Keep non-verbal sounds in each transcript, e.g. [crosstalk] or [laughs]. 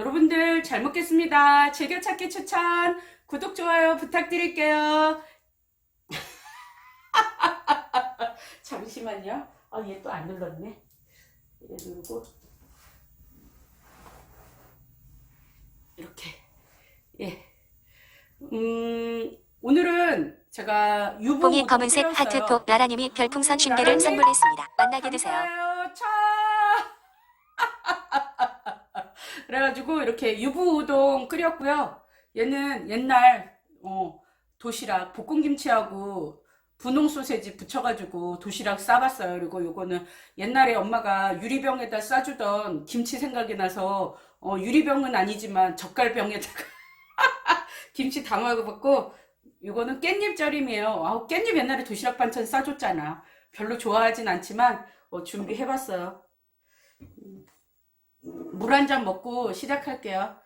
여러분들 잘 먹겠습니다. 즐겨찾기 추천, 구독, 좋아요 부탁드릴게요. [laughs] 잠시만요. 아, 얘 또 안 눌렀네. 얘 누르고. 이렇게. 예. 음, 오늘은 제가 유부 검은색 하트톡 라라님이 별풍선 50개를 선물했습니다. 만나게 되세요. 감사해요. 차. 그래가지고 이렇게 유부 우동 끓였고요. 얘는 옛날 어, 도시락 볶음김치하고 분홍 소세지 붙여가지고 도시락 싸봤어요. 그리고 요거는 옛날에 엄마가 유리병에다 싸주던 김치 생각이 나서 어, 유리병은 아니지만 젓갈병에다가 [laughs] 김치 담아봤고 이거는 깻잎 절임이에요. 아우 깻잎 옛날에 도시락 반찬 싸줬잖아. 별로 좋아하진 않지만 어, 준비해봤어요. 물 한 잔 먹고 시작할게요.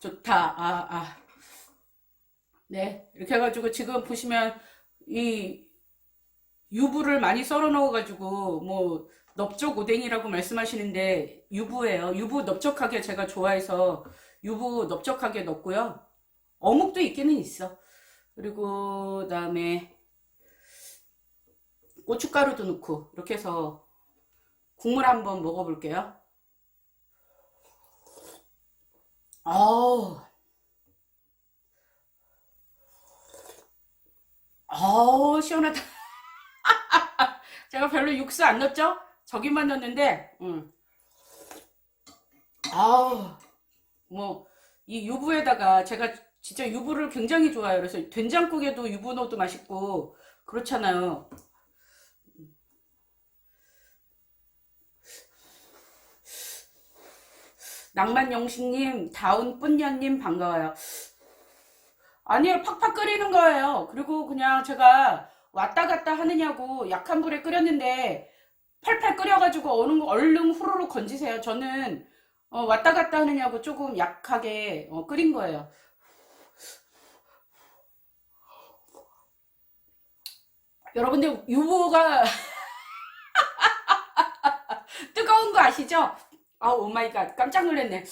좋다. 아, 아. 네. 이렇게 해가지고 지금 보시면 이 유부를 많이 썰어 넣어가지고 뭐 넓적 오뎅이라고 말씀하시는데 유부예요. 유부 넓적하게 제가 좋아해서 유부 넓적하게 넣고요. 어묵도 있기는 있어. 그리고 그다음에 고춧가루도 넣고 이렇게 해서 국물 한번 먹어볼게요. 아우, 아우 시원하다. [laughs] 제가 별로 육수 안 넣었죠? 저기만 넣었는데, 음. 아우, 뭐, 이 유부에다가 제가 진짜 유부를 굉장히 좋아해요. 그래서 된장국에도 유부 넣어도 맛있고, 그렇잖아요. 낭만영식님, 다운뿐년님 반가워요. 아니요, 팍팍 끓이는 거예요. 그리고 그냥 제가 왔다 갔다 하느냐고 약한 불에 끓였는데 팔팔 끓여가지고 얼른, 얼른 후루룩 건지세요. 저는 어, 왔다 갔다 하느냐고 조금 약하게 어, 끓인 거예요. 여러분들 유부가 [laughs] 뜨거운 거 아시죠? 아 오 마이 갓 깜짝 놀랐네.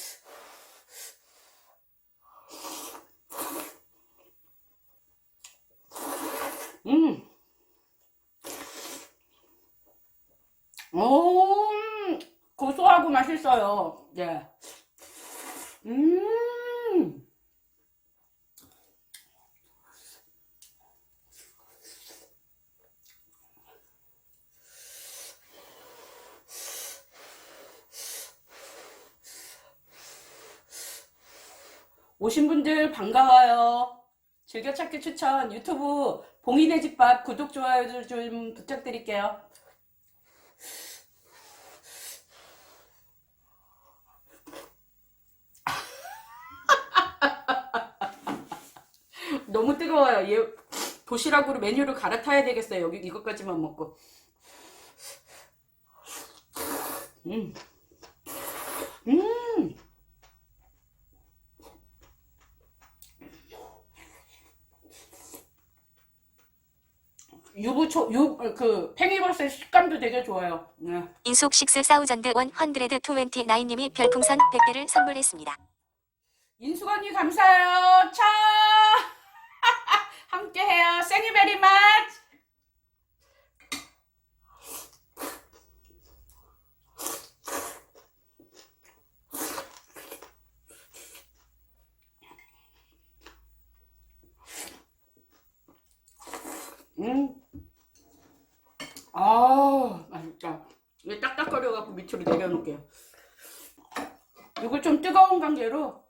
음. 오, 음, 고소하고 맛있어요. 네. 음. 오신 분들 반가워요. 즐겨찾기 추천 유튜브 봉인의 집밥 구독 좋아요 좀 부탁드릴게요. 너무 뜨거워요. 얘 도시락으로 메뉴를 갈아타야 되겠어요. 여기 이것까지만 먹고. 음. 음. 유부초 유그 팽이버섯 식감도 되게 좋아요. 네. 인숙 식스 사우전드 원 헌드레드 투웬티 나인님이 별풍선 100개를 선물했습니다. 인수건이 감사해요. 차 함께해요. 생이베리 맛. 음. 아, 맛있다. 이게 딱딱거려갖고 밑으로 내려놓을게요. 이걸 좀 뜨거운 관계로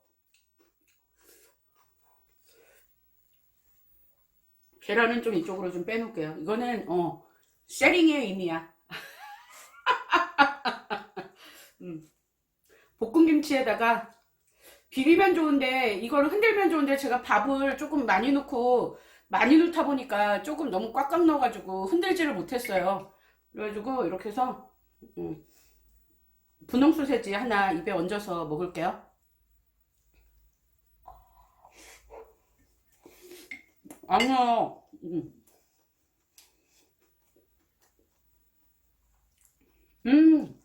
계란은 좀 이쪽으로 좀 빼놓을게요. 이거는 어 쉐링의 의미야. [laughs] 음. 볶음김치에다가 비비면 좋은데 이걸 흔들면 좋은데 제가 밥을 조금 많이 넣고 많이 넣다 보니까 조금 너무 꽉꽉 넣어가지고 흔들지를 못했어요. 그래가지고 이렇게 해서 음, 분홍 소세지 하나 입에 얹어서 먹을게요. 아니요. 음. 음,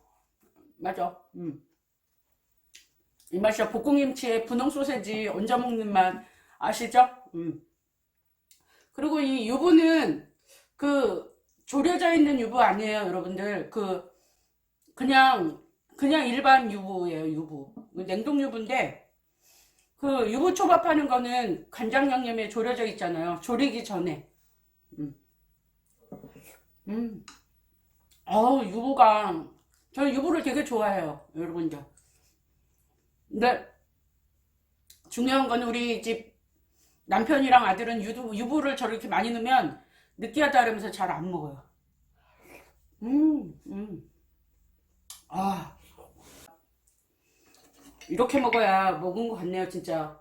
맞아. 음. 이 맛이야. 볶음김치에 분홍 소세지 얹어 먹는 맛 아시죠? 음. 그리고 이 유부는 그 졸여져 있는 유부 아니에요, 여러분들. 그 그냥 그냥 일반 유부예요, 유부. 냉동 유부인데 그 유부 초밥 하는 거는 간장 양념에 졸여져 있잖아요. 졸이기 전에. 음. 음. 어우, 유부가 저는 유부를 되게 좋아해요, 여러분들. 근데 중요한 건 우리 집 남편이랑 아들은 유부, 유부를 저렇게 많이 넣으면 느끼하다 그러면서 잘 안 먹어요. 음, 음. 아. 이렇게 먹어야 먹은 것 같네요, 진짜.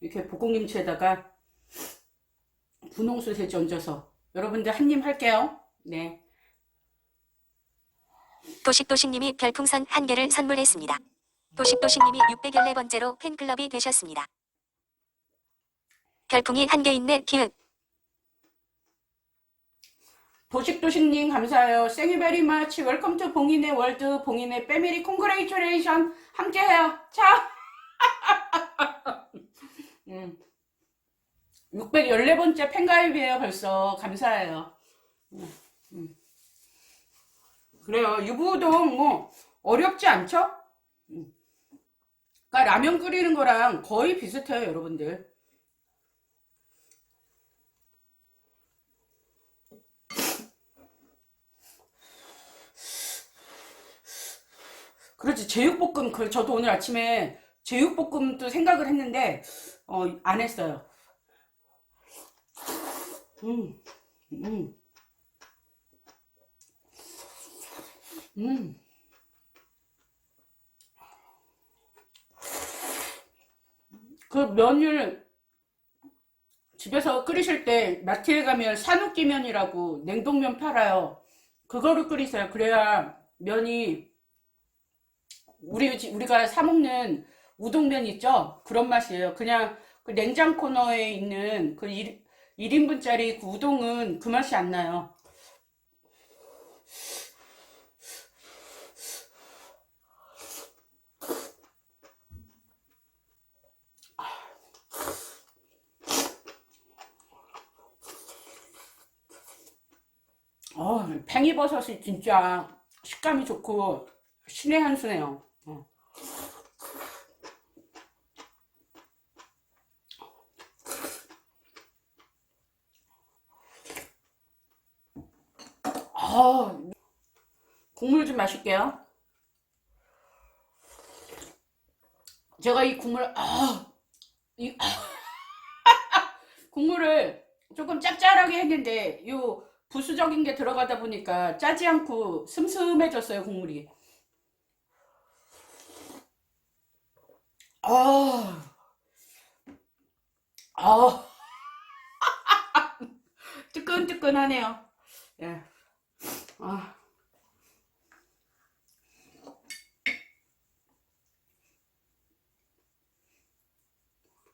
이렇게 볶음김치에다가 분홍 소세지 얹어서. 여러분들 한 입 할게요. 네. 도식도식님이 별풍선 한 개를 선물했습니다. 도식도식님이 614번째로 팬클럽이 되셨습니다. 별풍이 한 개 있네 기획. 도식도식님 감사해요. 생이 베리 마치 웰컴 투 봉인의 월드 봉인의 패밀리 콩그레이처레이션 함께해요. 자. [laughs] 음. 614번째 팬가입이에요 벌써. 감사해요. 음, 음. 그래요. 유부동 뭐 어렵지 않죠? 음. 그러니까 라면 끓이는 거랑 거의 비슷해요 여러분들. 그렇지 제육볶음 그 저도 오늘 아침에 제육볶음도 생각을 했는데 어 안 했어요. 음, 음, 음. 그 면을 집에서 끓이실 때 마트에 가면 산후기면이라고 냉동면 팔아요. 그거를 끓이세요. 그래야 면이 우리 집- 우리가 사 먹는 우동면 있죠? 그런 맛이에요. 그냥 그 냉장 코너에 있는 그 1, 인분짜리 그 우동은 그 맛이 안 나요. 어, 팽이버섯이 진짜 식감이 좋고 신의 한 수네요. 어. 아, 국물 좀 마실게요. 제가 이 국물, 아, 이, [laughs] 국물을 조금 짭짤하게 했는데, 요 부수적인 게 들어가다 보니까 짜지 않고 슴슴해졌어요, 국물이. 아, 아, [laughs] 뜨끈뜨끈하네요. 예. 아.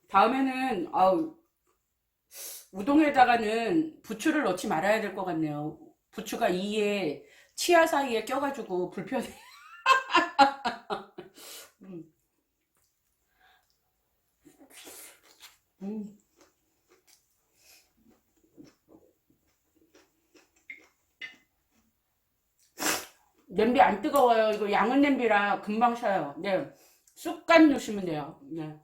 다음에는 아우 우동에다가는 부추를 넣지 말아야 될 것 같네요. 부추가 이에 치아 사이에 껴가지고 불편해. [laughs] 음. 음. 냄비 안 뜨거워요. 이거 양은 냄비라 금방 셔요. 네. 쑥간 넣으시면 돼요. 네.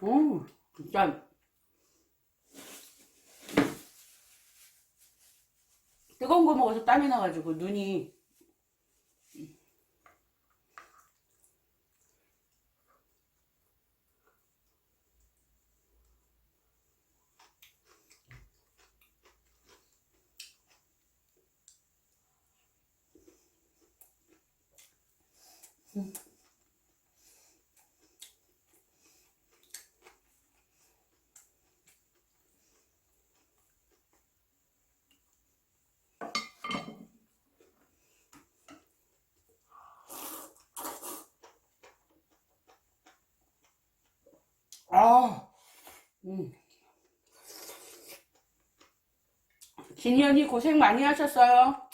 오, 진짜 뜨거운 거 먹어서 땀이 나가지고 눈이 아, 음. 진현이 고생 많이 하셨어요.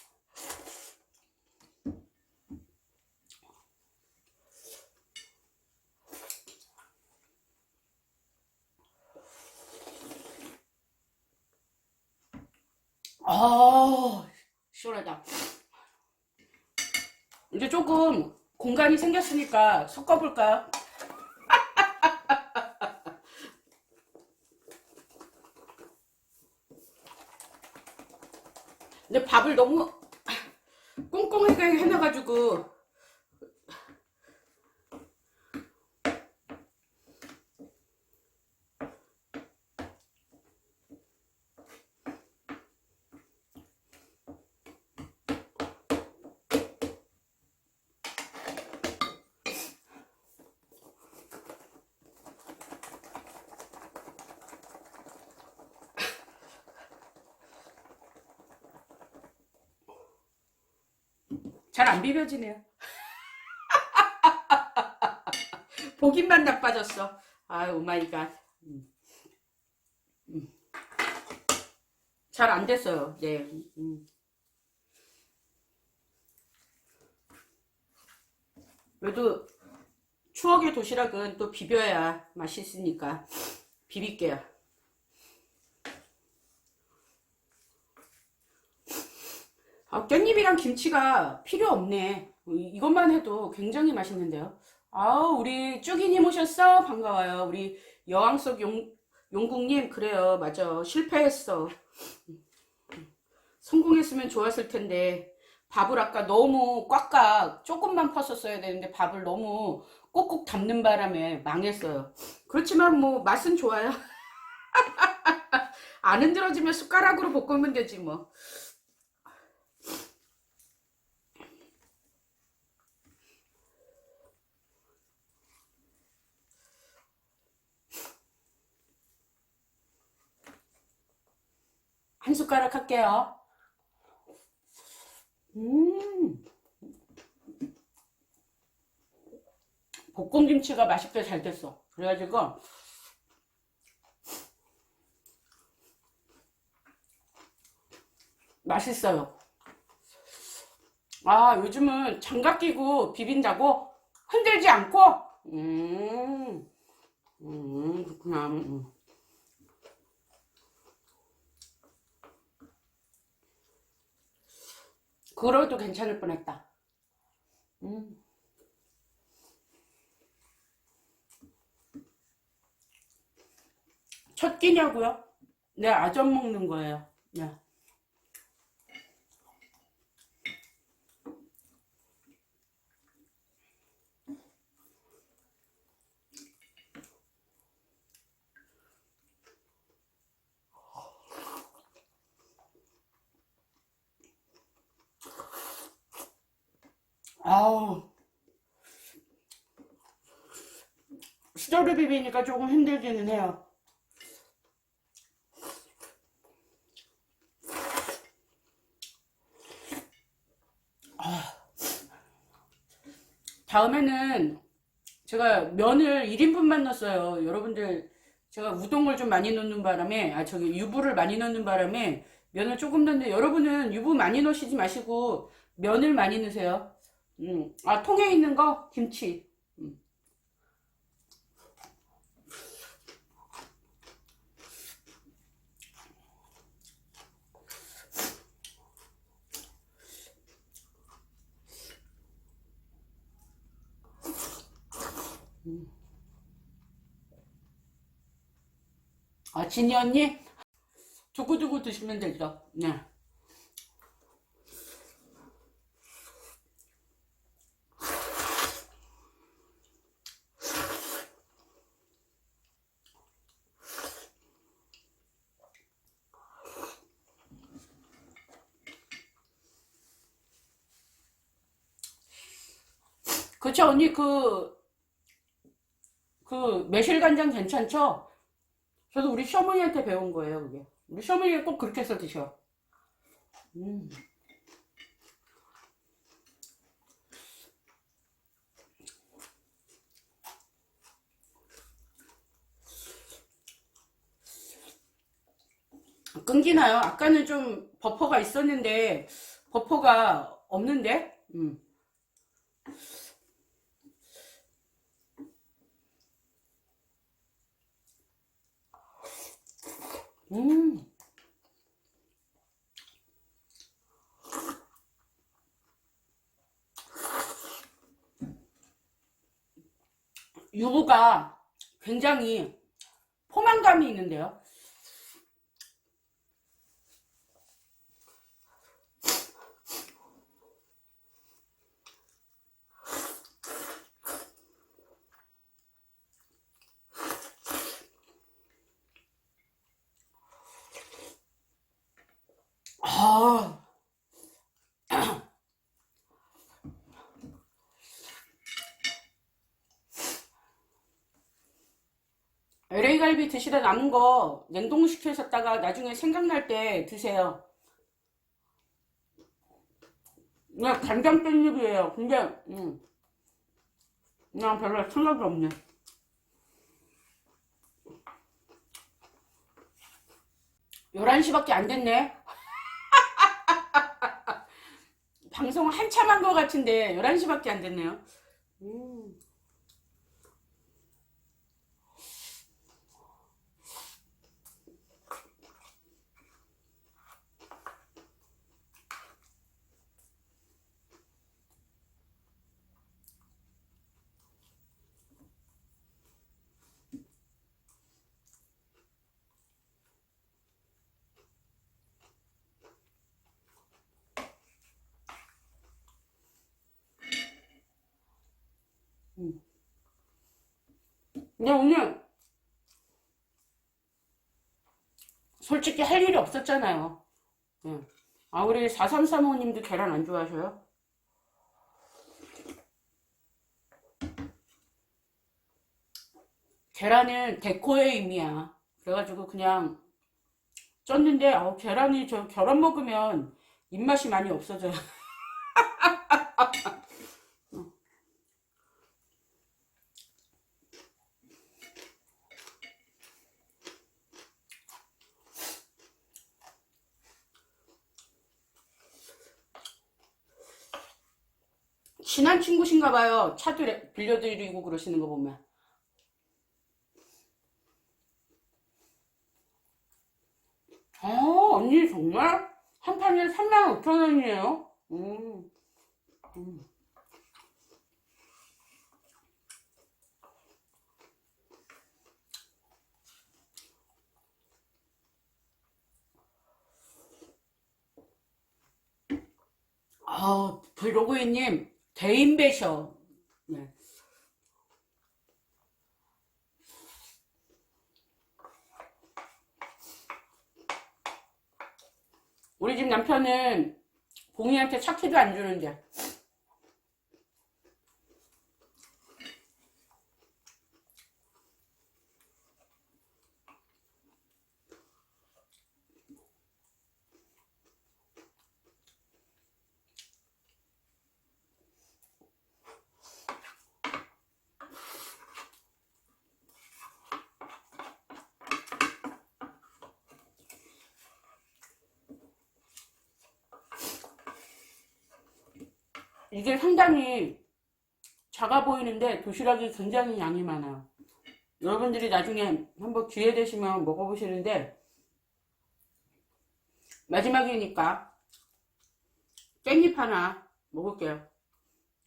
아, 시원하다. 이제 조금 공간이 생겼으니까 섞어볼까요? 근데 밥을 너무 꽁꽁하게 해놔가지고 잘 안 비벼지네요. [laughs] 보기만 나빠졌어. 아유, 오마이갓. 음. 잘안 됐어요. 네. 음. 그래도 추억의 도시락은 또 비벼야 맛있으니까 비빌게요. 아, 깻잎이랑 김치가 필요 없네. 이- 이것만 해도 굉장히 맛있는데요. 아우, 우리 쭈기님 오셨어? 반가워요. 우리 여왕 속 용, 용국님, 그래요. 맞아. 실패했어. 성공했으면 좋았을 텐데, 밥을 아까 너무 꽉꽉 조금만 퍼었어야 되는데, 밥을 너무 꼭꼭 담는 바람에 망했어요. 그렇지만 뭐, 맛은 좋아요. [laughs] 안 흔들어지면 숟가락으로 볶으면 되지 뭐. 숟가락 할게요. 음. 볶음김치가 맛있게 잘 됐어. 그래가지고 맛있어요. 아, 요즘은 장갑 끼고 비빈다고 흔들지 않고, 음, 음, 그렇구나. 음. 그러도 괜찮을 뻔했다. 음. 첫 끼냐고요? 네, 아점 먹는 거예요. 네. 아우. 수저를 비비니까 조금 힘들기는 해요. 아. 다음에는 제가 면을 1인분만 넣었어요. 여러분들 제가 우동을 좀 많이 넣는 바람에 아 저기 유부를 많이 넣는 바람에 면을 조금 넣는데 여러분은 유부 많이 넣으시지 마시고 면을 많이 넣으세요. 음, 아 통에 있는 거 김치. 음. 아 진이 언니 두고두고 드시면 되죠. 네. 그쵸 언니 그 그 매실간장 괜찮죠? 저도 우리 셔머니한테 배운 거예요, 그게. 우리 셔머니가 꼭 그렇게 해서 드셔. 음. 끊기나요? 아까는 좀 버퍼가 있었는데 버퍼가 없는데? 음. 음. 유부가 굉장히 포만감이 있는데요. 아, LA 갈비 드시다 남은 거 냉동시켜셨다가 나중에 생각날 때 드세요. 그냥 간장 깻잎이에요. 근데 음, 그냥 별로 생각이 없네. 열한 시밖에 안 됐네. [laughs] 방송 한참 한 것 같은데 11시밖에 안 됐네요. 음. 근데 오늘 솔직히 할 일이 없었잖아요. 예. 아, 우리 4335님도 계란 안 좋아하셔요? 계란은 데코의 의미야. 그래가지고 그냥 쪘는데, 어, 계란이 저 계란 먹으면 입맛이 많이 없어져요. [laughs] 친한 친구신가 봐요. 차도 레- 빌려드리고 그러시는 거 보면. 어, 언니 정말? 한 판에 3만 5천 원이에요? 음. 음. 아, 블로그이님, 대인배셔. 네. 우리 집 남편은 봉이한테 차키도 안 주는데. 이게 상당히 작아 보이는데 도시락이 굉장히 양이 많아요. 여러분들이 나중에 한번 기회 되시면 먹어보시는데 마지막이니까 깻잎 하나 먹을게요.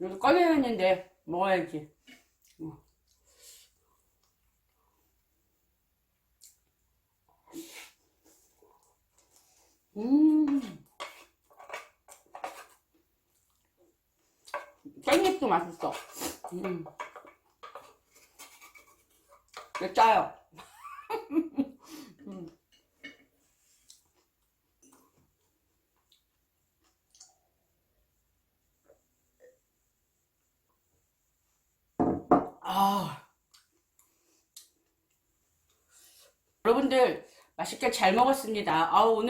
여기 꺼내놨는데 먹어야지. 어. 음. 깻잎도 맛있어. 음. 짜요. [laughs] 음. 아. 여러분들 맛있게 잘 먹었습니다. 아 오늘